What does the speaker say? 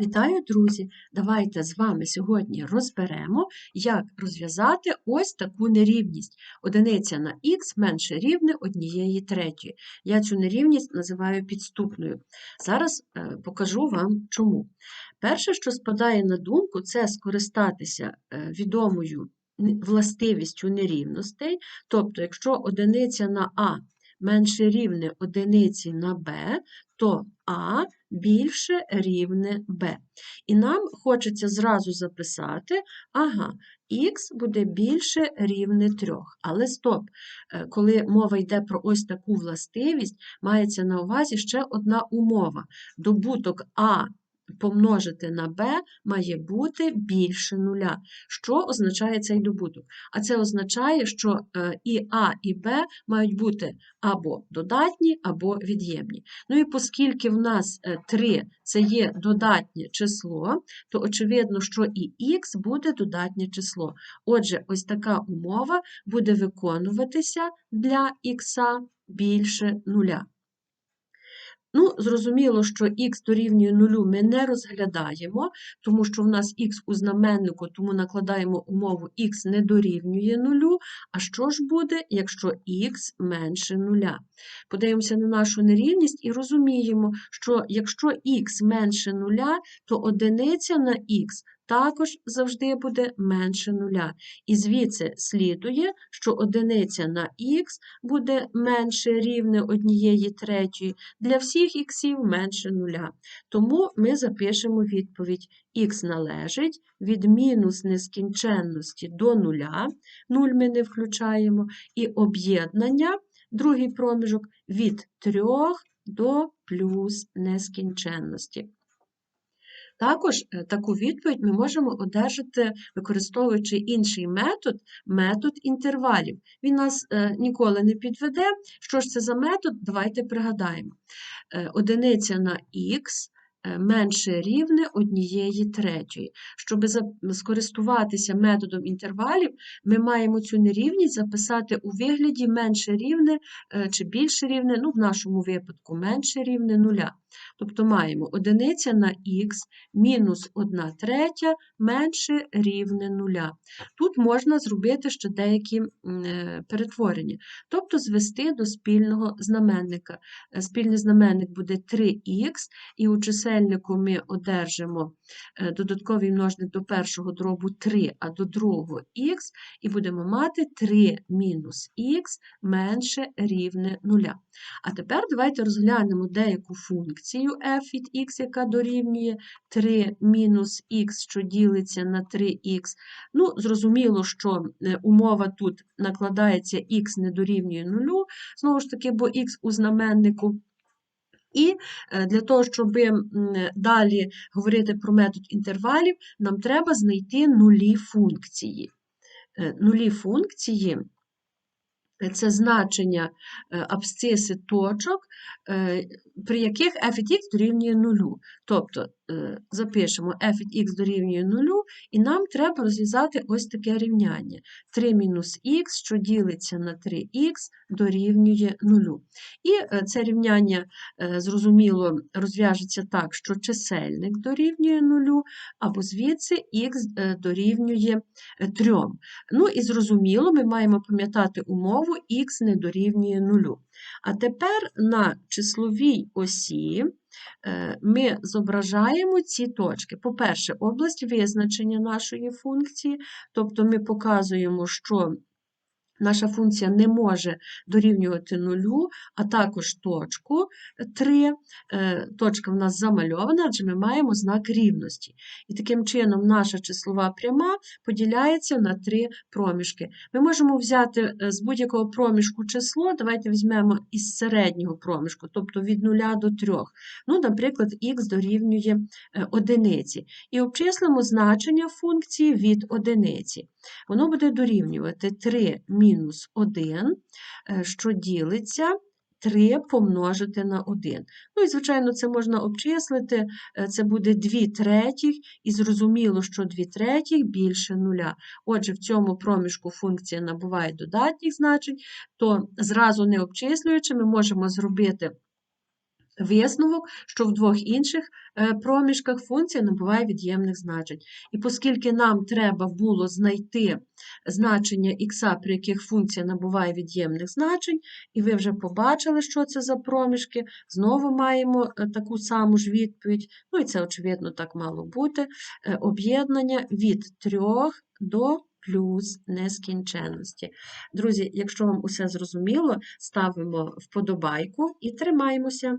Вітаю, друзі! Давайте з вами сьогодні розберемо, як розв'язати ось таку нерівність. Одиниця на х менше рівне однієї третьої. Я цю нерівність називаю підступною. Зараз е, покажу вам чому. Перше, що спадає на думку, це скористатися е, відомою властивістю нерівностей. Тобто, якщо одиниця на А менше рівне одиниці на Б, то А більше рівне b. І нам хочеться зразу записати, ага, х буде більше рівне 3. Але стоп, е, коли мова йде про ось таку властивість, мається на увазі ще одна умова. Добуток А помножити на b має бути більше нуля. Що означає цей добуток? А це означає, що е, і А, і Б мають бути або додатні, або від'ємні. Ну і оскільки в нас 3 е, це є додатнє число, то очевидно, що і х буде додатнє число. Отже, ось така умова буде виконуватися для х більше нуля. Ну, зрозуміло, що х дорівнює нулю ми не розглядаємо, тому що в нас х у знаменнику, тому накладаємо умову х не дорівнює нулю. А що ж буде, якщо х менше нуля? Подивимося на нашу нерівність і розуміємо, що якщо х менше нуля, то одиниця на х також завжди буде менше нуля. І звідси слідує, що одиниця на х буде менше рівне однієї третьої, для всіх х менше нуля. Тому ми запишемо відповідь х належить від мінус нескінченності до нуля, нуль ми не включаємо, і об'єднання, другий проміжок від 3 до плюс нескінченності. Також е, таку відповідь ми можемо одержати, використовуючи інший метод метод інтервалів. Він нас е, ніколи не підведе. Що ж це за метод? Давайте пригадаємо. Е, одиниця на х менше рівне однієї третьої. Щоб скористуватися методом інтервалів, ми маємо цю нерівність записати у вигляді менше рівне чи більше рівне, ну в нашому випадку менше рівне нуля. Тобто маємо одиниця на х мінус 1 третя менше рівне нуля. Тут можна зробити ще деякі е, перетворення, тобто звести до спільного знаменника. Е, спільний знаменник буде 3х, і у чисельнику ми одержимо е, додатковий множник до першого дробу 3, а до другого х, і будемо мати 3 мінус х менше рівне нуля. А тепер давайте розглянемо деяку функцію функцію f від x, яка дорівнює 3 мінус х, що ділиться на 3х. Ну, Зрозуміло, що е, умова тут накладається х не дорівнює 0, знову ж таки, бо х у знаменнику. І е, для того, щоб далі говорити про метод інтервалів, нам треба знайти нулі функції. Е, нулі функції це значення абсциси точок, при яких f від x дорівнює нулю. Тобто е, запишемо f від x дорівнює нулю, і нам треба розв'язати ось таке рівняння. 3 мінус х, що ділиться на 3х, дорівнює нулю. І е, це рівняння, е, зрозуміло, розв'яжеться так, що чисельник дорівнює нулю, або звідси х дорівнює 3. Ну і зрозуміло, ми маємо пам'ятати умову х не дорівнює нулю. А тепер на числовій осі е, ми зображаємо ці точки. По-перше, область визначення нашої функції, тобто ми показуємо, що наша функція не може дорівнювати нулю, а також точку 3. Е, точка в нас замальована, адже ми маємо знак рівності. І таким чином наша числова пряма поділяється на три проміжки. Ми можемо взяти е, з будь-якого проміжку число, давайте візьмемо із середнього проміжку, тобто від 0 до 3. Ну, Наприклад, х дорівнює е, одиниці. І обчислимо значення функції від одиниці. Воно буде дорівнювати 3 мінус 1, е, що ділиться 3 помножити на 1. Ну і, звичайно, це можна обчислити, е, це буде 2 третіх, і зрозуміло, що 2 третіх більше нуля. Отже, в цьому проміжку функція набуває додатніх значень, то зразу не обчислюючи, ми можемо зробити Висновок, що в двох інших е, проміжках функція набуває від'ємних значень. І оскільки нам треба було знайти значення х, при яких функція набуває від'ємних значень, і ви вже побачили, що це за проміжки, знову маємо е, таку саму ж відповідь. Ну і це, очевидно, так мало бути. е, Об'єднання від 3 до плюс нескінченності. Друзі, якщо вам усе зрозуміло, ставимо вподобайку і тримаємося.